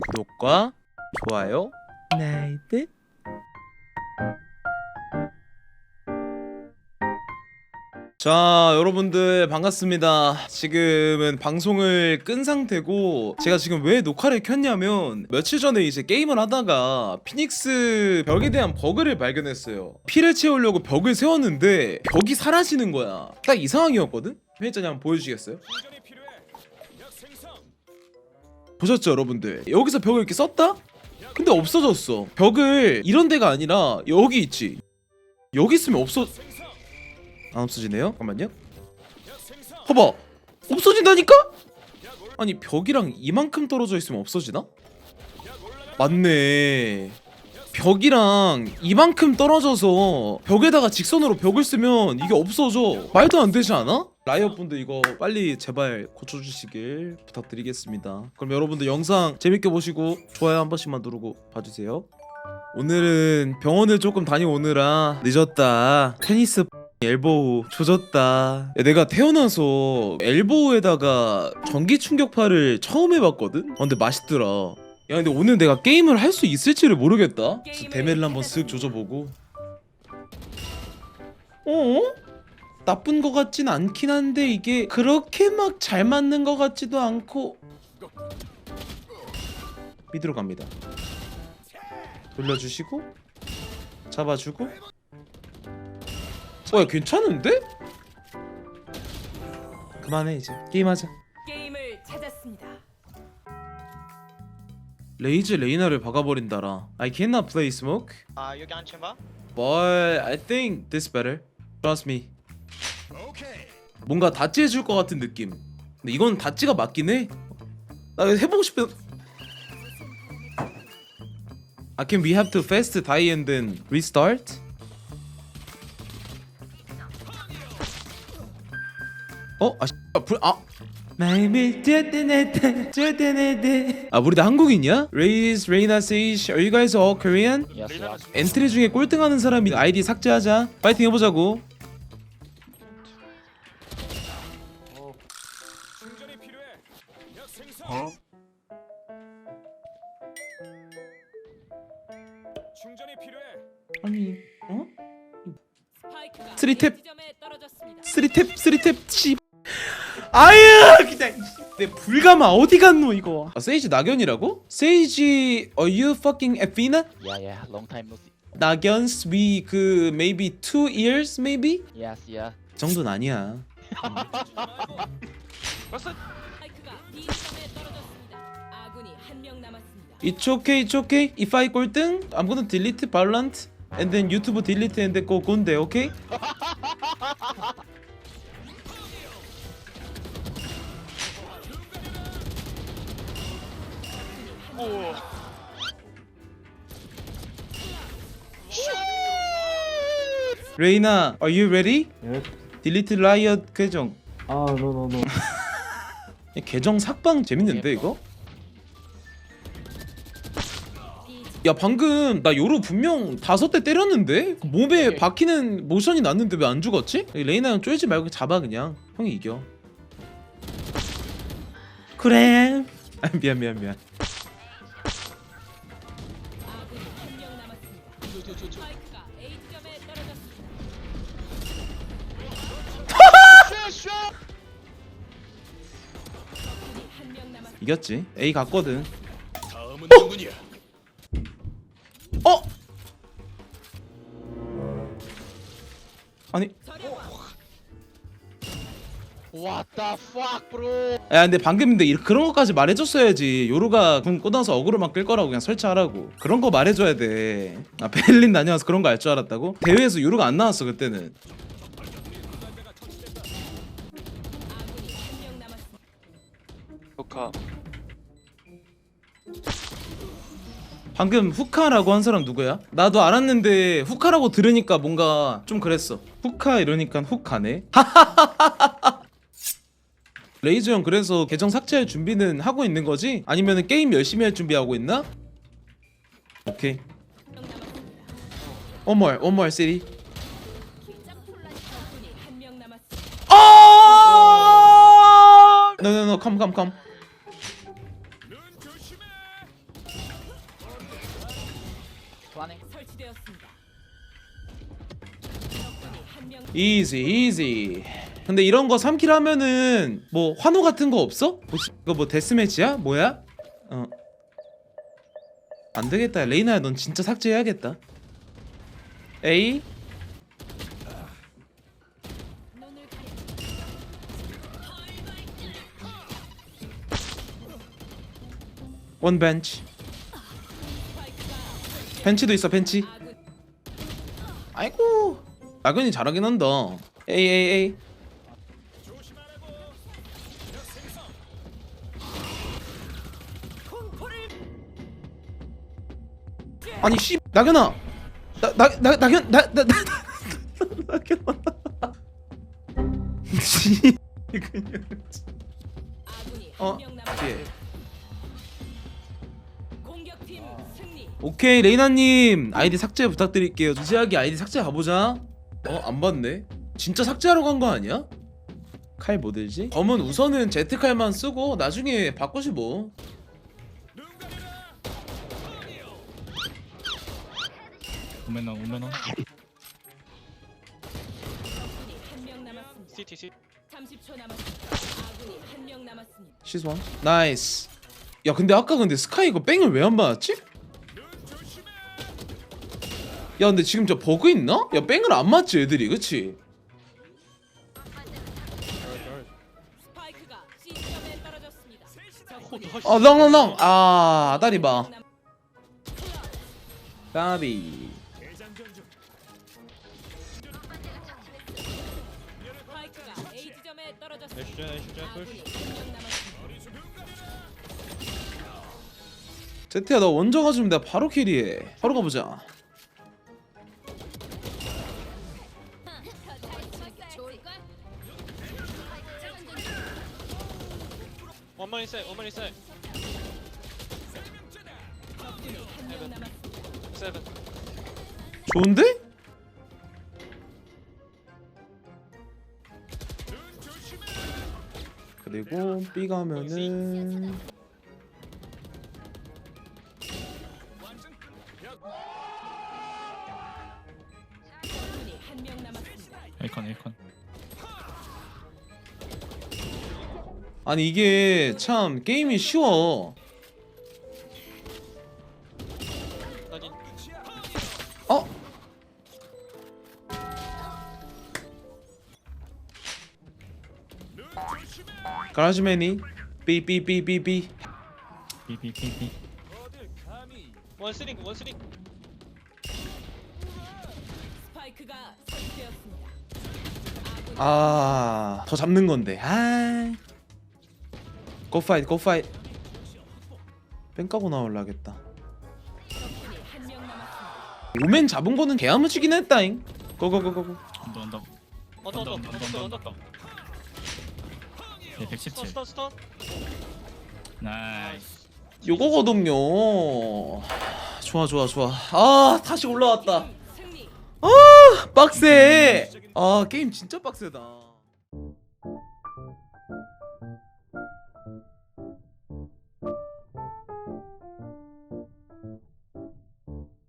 구독과 좋아요. 나이트. 자 여러분들 반갑습니다. 지금은 방송을 끈 상태고 제가 지금 왜 녹화를 켰냐면 며칠 전에 이제 게임을 하다가 피닉스 벽에 대한 버그를 발견했어요. 피를 채우려고 벽을 세웠는데 벽이 사라지는 거야. 딱 이 상황이었거든? 편집자님 한번 보여주시겠어요? 보셨죠 여러분들 여기서 벽을 이렇게 썼다? 근데 없어졌어 벽을 이런 데가 아니라 여기 있지 여기 있으면 없어 안 없어지네요 잠깐만요 봐봐 없어진다니까? 아니 벽이랑 이만큼 떨어져 있으면 없어지나? 맞네 벽이랑 이만큼 떨어져서 벽에다가 직선으로 벽을 쓰면 이게 없어져 말도 안 되지 않아? 라이엇 분들 이거 빨리 제발 고쳐주시길 부탁드리겠습니다. 그럼 여러분들 영상 재밌게 보시고 좋아요 한 번씩만 누르고 봐주세요. 오늘은 병원을 조금 다녀오느라 늦었다. 테니스 엘보우 조졌다. 야, 내가 태어나서 엘보우에다가 전기 충격파를 처음 해봤거든? 어, 근데 맛있더라. 야 근데 오늘 내가 게임을 할 수 있을지를 모르겠다. 그래서 데메를 한번 쓱 조져보고. 어? 나쁜 거 같진 않긴 한데 이게 그렇게 막 잘 맞는 거 같지도 않고 미드로 갑니다. 돌려주시고 잡아주고. 어야 괜찮은데? 그만해 이제. 게임하자. 게임을 찾았습니다. 레이즈 레이나를 박아버린다라. I cannot play smoke. Uh, you chamber? But I think this better. Trust me 뭔가 다찌 해줄 것 같은 느낌 근데 이건 다찌가 맞긴 해나 이거 해보고 싶은 아 can we have to fast die and then restart? 어? 아, 씨, 아, 불, 아. 쫓아내다 쫓아내다 아 우리 다 한국인이야? Raise, Reina, Sage, are you guys all Korean? Yes, yes. 엔트리 중에 꼴등하는 사람이 아이디 삭제하자 파이팅 해보자고 충전이 필요해. 아니 어? 쓰리탭. 쓰리탭 쓰리탭 씨 아야 그냥 내 불가마 어디 갔노 이거 아 세이지 낙연이라고? 세이지 are you fucking Athena? Yeah, yeah. Long time no see. 낙연스 we 그 maybe two years maybe? Yes, yeah. 그 정도는 아니야 스파 It's okay it's okay if I 꼴등 I'm gonna delete Valorant and then YouTube delete and then go 꼰대 okay? 레이나, are you ready? Yes. Delete Riot 계정. Ah, no, no, no. 계정 삭방 재밌는데 이거? 야 방금 나 요로 분명 다섯 대 때렸는데? 그 몸에 박히는 모션이 났는데 왜 안 죽었지? 레이나 형 쫄지 말고 잡아 그냥. 형이 이겨. 그래. 아, 미안 미안 미안 이겼지 A 갔거든 다음은 누구냐? 어? 아니 What the fuck, bro? 야 근데 방금 근데 이- 그런 것까지 말해줬어야지 요루가 궁 꽂아서 어그로만 끌 거라고 그냥 설치하라고 그런 거 말해줘야 돼아 벨린 다녀와서 그런 거 알 줄 알았다고? 대회에서 요루가 안 나왔어 그때는 방금 후카라고 한 사람 누구야? 나도 알았는데 후카라고 들으니까 뭔가 좀 그랬어 후카 이러니까 훅 가네 레이저 형 그래서 계정 삭제할 준비는 하고 있는 거지? 아니면 게임 열심히 할 준비하고 있나? 오케이 more city 적 no, come, come, come. easy, easy. 근데 이런 거 3킬 하면은 뭐 환호 같은 거 없어? 뭐, 이거 뭐 데스매치야? 뭐야? 어. 안 되겠다. 레이나야 넌 진짜 삭제해야겠다. 에이? 원 벤치 벤치도 있어 벤치. 아이고. 나근이 잘하긴 한다. A A A 아니 씨 나근아. 나나나 나근 나나 나 나근아. 씨 어, 오케이 레이나님 아이디 삭제 부탁드릴게요 진지하게 아이디 삭제 가보자 어 안 봤네 진짜 삭제하러 간 거 아니야? 칼 뭐 들지? 검은 우선은 Z 칼만 쓰고 나중에 바꾸시 뭐 오메나 오메나 적군이 한 명 남았습니다. CT C 30초 남았습니다. 아군이 한 명 남았습니다. 시스원 나이스 야 근데 아까 근데 스카이 이거 뺑을 왜 안 맞았지? 야 근데 지금 저 버그 있나? 야 뺑을 안 맞지 애들이 그치? 스파이크가 C점에 떨어졌습니다. 어 렁렁렁 아 아다리 봐 남- 까비 스파이크가 A 지점에 떨어졌습니다. 애쉬자 애쉬자 아군이 푸시 한명 남았습니다. 제트야 나 원정 가주면 내가 바로 캐리해 바로 가보자 원만 인사이 원만 인사이. 세븐 좋은데? 그리고 B 가면은 아니 이게 참 게임이 쉬워 어? 가라지맨이 B B B B B 비비비비 원스링 원스링 스파이크가 설치되었습니다. 아군이 아, 더 잡는 건데. 아. 고 파이트, 고 파이트. 뺑 까고 나올라겠다. 오멘 잡은 거는 개아무지긴 했다잉. 고고고고고. 언더 언더 언더 언더 언더 언더 언더 네 117. 스턴 스턴 나이스 요거거든요. 좋아, 좋아, 좋아. 아, 다시 올라왔다. 승리. 빡세. 아, 게임 진짜 빡세다.